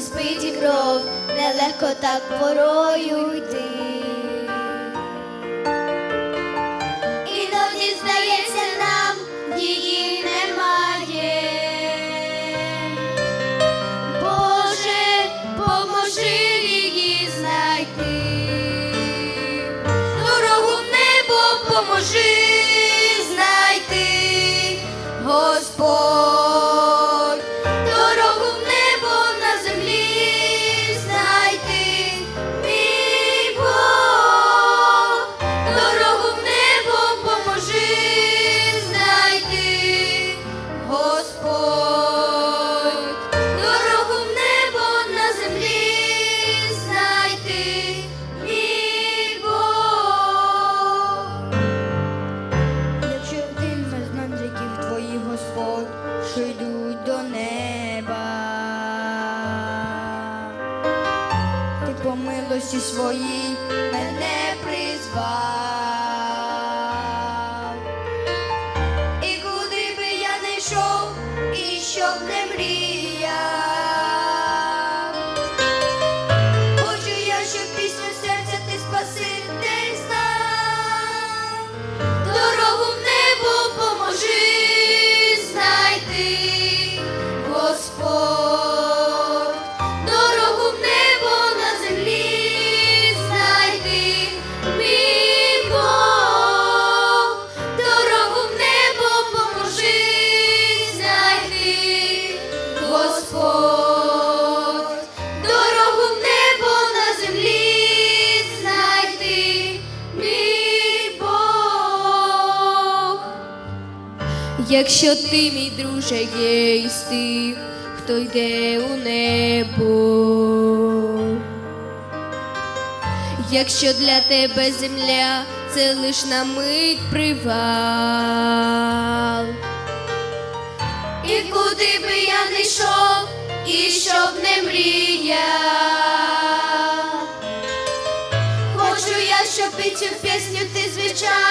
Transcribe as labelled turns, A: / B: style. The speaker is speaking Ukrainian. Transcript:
A: спить і кров, нелегко так порою йти. Милості своїй. Мене
B: якщо ти, мій друже, є із тих, хто йде у небо, якщо для тебе земля це лиш на мить привал,
C: і куди би я не йшов, і щоб не мріяв, хочу я, щоб під цю пісню ти звичайно.